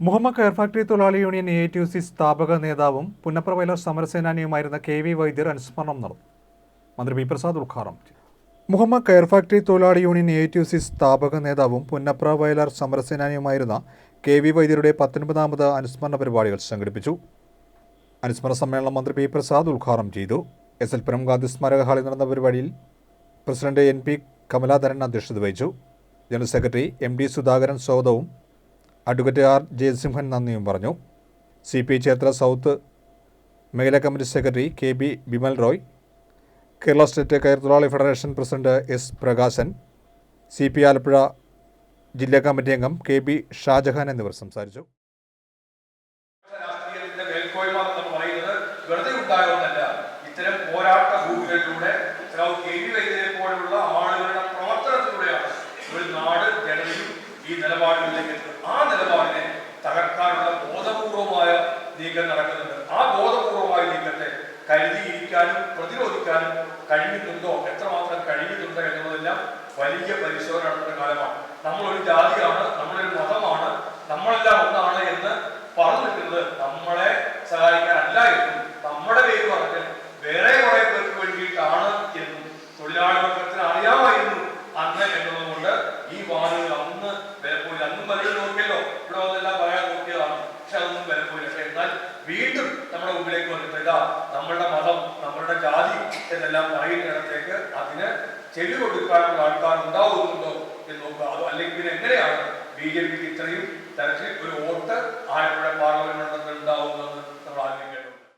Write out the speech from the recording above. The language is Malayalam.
മുഹമ്മദ് കയർ ഫാക്ടറി തൊഴിലാളി union A T U C സ്ഥാപക നേതാവും പുന്നപ്ര വയലാർ സമരസേനാനിയുമായിരുന്ന കെ വി വൈദ്യർ അനുസ്മരണം നടന്നു. മന്ത്രി പി പ്രസാദ് ഉദ്ഘാടനം ചെയ്തു. മുഹമ്മദ് കയർ ഫാക്ടറി തൊഴിലാളി union A T U C സ്ഥാപക നേതാവും പുന്നപ്ര വയലാർ സമരസേനാനിയുമായിരുന്ന കെ വി വൈദ്യരുടെ പത്തൊൻപതാമത് അനുസ്മരണ പരിപാടികൾ സംഘടിപ്പിച്ചു. അനുസ്മരണ സമ്മേളനം മന്ത്രി പി പ്രസാദ് ഉദ്ഘാടനം ചെയ്തു. എസ് എൽ പുരംഗാന്ധി സ്മാരക ഹാളിൽ നടന്ന പരിപാടിയിൽ പ്രസിഡന്റ് എൻ പി കമലാധരൻ അധ്യക്ഷത വഹിച്ചു. General secretary M D Sudhakaran സ്വാഗതവും അഡ്വക്കേറ്റ് ആർ. ജയസിംഹൻ നന്ദിയും പറഞ്ഞു. സി. പി. ചേർത്തല സൗത്ത് മേഖലാ committee secretary K. B Bimal Roy Kerala state കയർ തൊഴിലാളി federation president S. Prakashan C. P. Alappuzha ജില്ലാ കമ്മിറ്റി അംഗം കെ. ബി ഷാജഹാൻ എന്നിവർ സംസാരിച്ചു. ഇത്തരം പോരാട്ട ഭൂമികളിലൂടെ പോലുള്ള ആളുകളുടെ എത്തുന്നത് ആ നിലപാടിനെ തകർക്കാനുള്ള ബോധപൂർവമായ നീക്കം നടക്കുന്നുണ്ട്. ആ ബോധപൂർവമായ നീക്കത്തെ കരുതിയിരിക്കാനും പ്രതിരോധിക്കാനും കഴിയുന്നുണ്ടോ എത്രമാത്രം കഴിയുന്നുണ്ട് എന്നുള്ളതെല്ലാം വലിയ പരിശോധന നടത്തുന്ന കാലമാണ്. നമ്മളൊരു ജാതിയാണ് നമ്മളൊരു മതമാണ് നമ്മളെല്ലാം ഒന്നാണ് എന്ന് പറഞ്ഞു നിൽക്കുന്നത് വീണ്ടും നമ്മുടെ മുമ്പിലേക്ക് വന്നിട്ട് ഇതാ നമ്മളുടെ മതം നമ്മളുടെ ജാതി എന്നെല്ലാം പറയുന്നിടത്തേക്ക് അതിന് ചെവി കൊടുക്കാനുള്ള ആൾക്കാർ ഉണ്ടാവുന്നുണ്ടോ എന്ന് നോക്കുക. അതോ അല്ലെങ്കിൽ എങ്ങനെയാണ് ബി ജെ പിക്ക് ഇത്രയും തരത്തിൽ ഒരു വോട്ട് ആലപ്പുഴ പാർലമെന്റ്